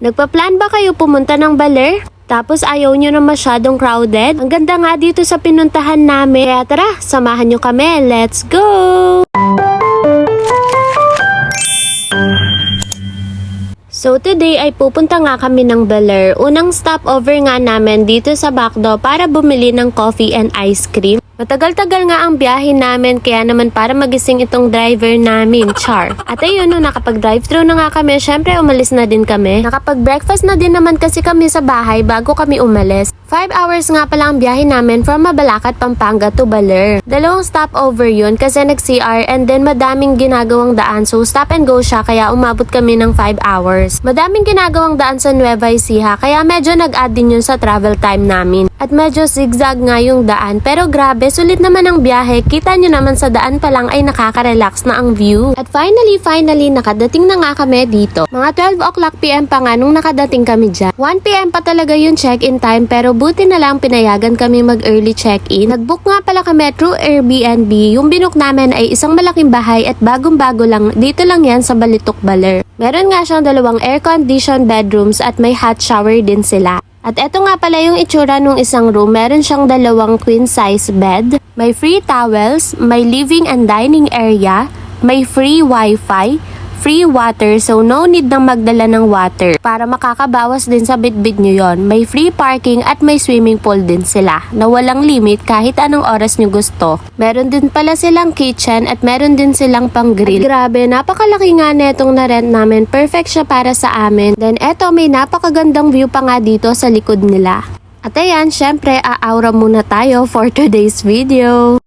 Nagpa-plan ba kayo pumunta ng Baler? Tapos ayaw nyo na masyadong crowded? Ang ganda nga dito sa pinuntahan namin. Kaya tara, samahan nyo kami. Let's go! So today ay pupunta nga kami ng Baler. Unang stopover nga namin dito sa Bacdo para bumili ng coffee and ice cream. Matagal-tagal nga ang biyahe namin kaya naman para magising itong driver namin, Char. At ayun, no, nakapag-drive-thru na nga kami, syempre umalis na din kami. Nakapag-breakfast na din naman kasi kami sa bahay bago kami umalis. 5 hours nga pala ang biyahe namin from Mabalacat, Pampanga to Baler. Dalawang stopover yun kasi nag-CR and then madaming ginagawang daan so stop and go siya kaya umabot kami ng 5 hours. Madaming ginagawang daan sa Nueva Ecija kaya medyo nag-add din yun sa travel time namin. At medyo zigzag nga yung daan pero grabe sulit naman ang biyahe. Kita nyo naman sa daan pa lang ay nakaka-relax na ang view. At finally, finally, nakadating na nga kami dito. Mga 12 o'clock PM pa nga nung nakadating kami dyan. 1 PM pa talaga yung check-in time pero buti na lang pinayagan kami mag-early check-in. Nag-book nga pala kami through Airbnb. Yung binook namin ay isang malaking bahay at bagong-bago lang. Dito lang yan sa Balitok Baler. Meron nga siyang dalawang air-conditioned bedrooms at may hot shower din sila. At eto nga pala yung itsura nung isang room. Meron siyang dalawang queen size bed, may free towels, may living and dining area, may free wifi, free water so no need nang magdala ng water para makakabawas din sa bitbit nyo yon. May free parking at may swimming pool din sila na walang limit kahit anong oras nyo gusto. Meron din pala silang kitchen at meron din silang pang grill. At grabe, napakalaki nga netong na rent namin. Perfect siya para sa amin. Then eto may napakagandang view pa nga dito sa likod nila. At ayan, syempre, aaura muna tayo for today's video.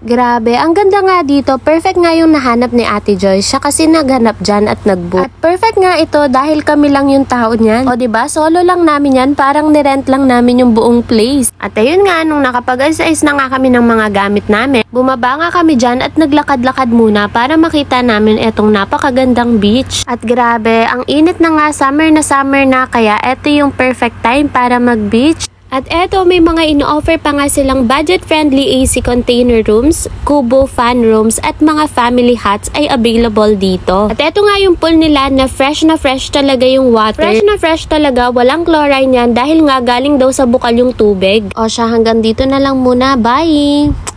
Grabe, ang ganda nga dito. Perfect nga yung nahanap ni Ate Joyce. Siya kasi naghanap dyan at nagbook. At perfect nga ito dahil kami lang yung tao niyan. O 'di ba Solo lang namin yan. Parang nirent lang namin yung buong place. At ayun nga, nung nakapag-ayos na nga kami ng mga gamit namin, bumaba nga kami dyan at naglakad-lakad muna para makita namin etong napakagandang beach. At grabe, ang init na nga, summer na summer na, kaya eto yung perfect time para mag-beach. At eto, may mga ino-offer pa nga silang budget-friendly AC container rooms, kubo fan rooms, at mga family huts ay available dito. At eto nga yung pool nila na fresh na fresh talaga yung water. Fresh na fresh talaga, walang chlorine yan dahil nga galing daw sa bukal yung tubig. O siya, hanggang dito na lang muna. Bye!